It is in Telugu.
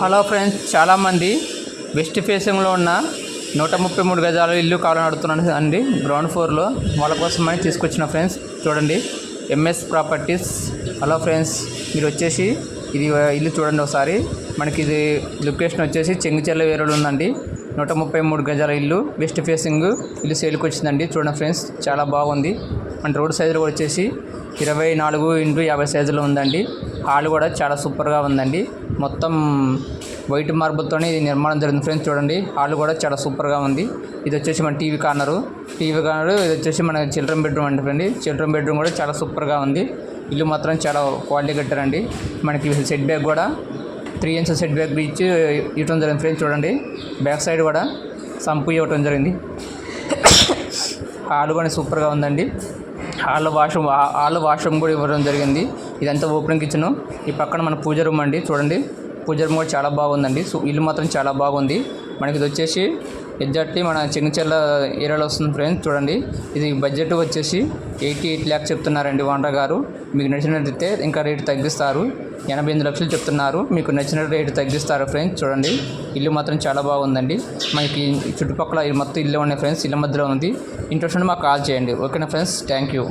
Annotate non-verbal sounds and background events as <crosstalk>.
హలో ఫ్రెండ్స్ చాలామంది వెస్ట్ ఫేసింగ్లో ఉన్న నూట ముప్పై మూడు గజాల ఇల్లు కావాలని అడుగుతున్నాను అండి. గ్రౌండ్ ఫ్లోర్లో వాళ్ళ కోసమని తీసుకొచ్చిన ఫ్రెండ్స్ చూడండి. MS properties. హలో ఫ్రెండ్స్ మీరు వచ్చేసి ఇది ఇల్లు చూడండి ఒకసారి. మనకి ఇది లొకేషన్ వచ్చేసి చెంగిచెర్ల వేరులో ఉందండి. నూట ముప్పై మూడు గజాల ఇల్లు వెస్ట్ ఫేసింగ్ ఇల్లు సేల్కి వచ్చిందండి. చూడండి ఫ్రెండ్స్ చాలా బాగుంది. మన రోడ్ సైజులు కూడా వచ్చేసి ఇరవై నాలుగు ఇంటూ యాభై సైజులో ఉందండి. హాల్ కూడా చాలా సూపర్గా ఉందండి. మొత్తం వైట్ మార్బుల్తోనే ఇది నిర్మాణం జరిగింది ఫ్రెండ్స్ చూడండి. హాల్ కూడా చాలా సూపర్గా ఉంది. ఇది వచ్చేసి మన టీవీ కార్నరు. టీవీ కార్నరు ఇది వచ్చేసి మన చిల్డ్రన్ బెడ్రూమ్ అంటే ఫ్రెండ్ చిల్డ్రన్ బెడ్రూమ్ కూడా చాలా సూపర్గా ఉంది. ఇల్లు మాత్రం చాలా క్వాలిటీ కట్టారండి. మనకి సెట్ బ్యాక్ కూడా త్రీ ఇంచెస్ సెట్ బ్యాక్ ఇచ్చి ఇవ్వడం జరిగింది ఫ్రెండ్స్ చూడండి. బ్యాక్ సైడ్ కూడా సంపు ఇవ్వటం జరిగింది. <coughs> హాల్ కూడా సూపర్గా ఉందండి. హాల్ వాష్రూమ్ హాల్ వాష్రూమ్ కూడా ఇవ్వడం జరిగింది. ఇదంతా ఓపెన్ కిచెన్ ఈ పక్కన మన పూజ రూమ్ అండి చూడండి. పూజ రూమ్ కూడా చాలా బాగుందండి. సో ఇల్లు మాత్రం చాలా బాగుంది. మనకి ఇది వచ్చేసి ఎగ్జాక్ట్లీ మన చెంగిచెర్ల ఏరియాలో వస్తుంది ఫ్రెండ్స్ చూడండి. ఇది బడ్జెట్ వచ్చేసి ఎయిటీ ఎయిట్ ల్యాక్స్ చెప్తున్నారండి ఓనర్ గారు. మీకు నచ్చినట్లయితే ఇంకా రేటు తగ్గిస్తారు. ఎనభై ఎనిమిది లక్షలు చెప్తున్నారు. మీకు నచ్చిన రేటు తగ్గిస్తారు ఫ్రెండ్స్ చూడండి. ఇల్లు మాత్రం చాలా బాగుందండి. మనకి చుట్టుపక్కల మొత్తం ఇల్లు ఉన్నాయి ఫ్రెండ్స్ ఇళ్ళ మధ్యలో ఉంది. ఇంట్రెస్ట్ ఉంటే మాకు కాల్ చేయండి. ఓకేనా ఫ్రెండ్స్ థ్యాంక్ యూ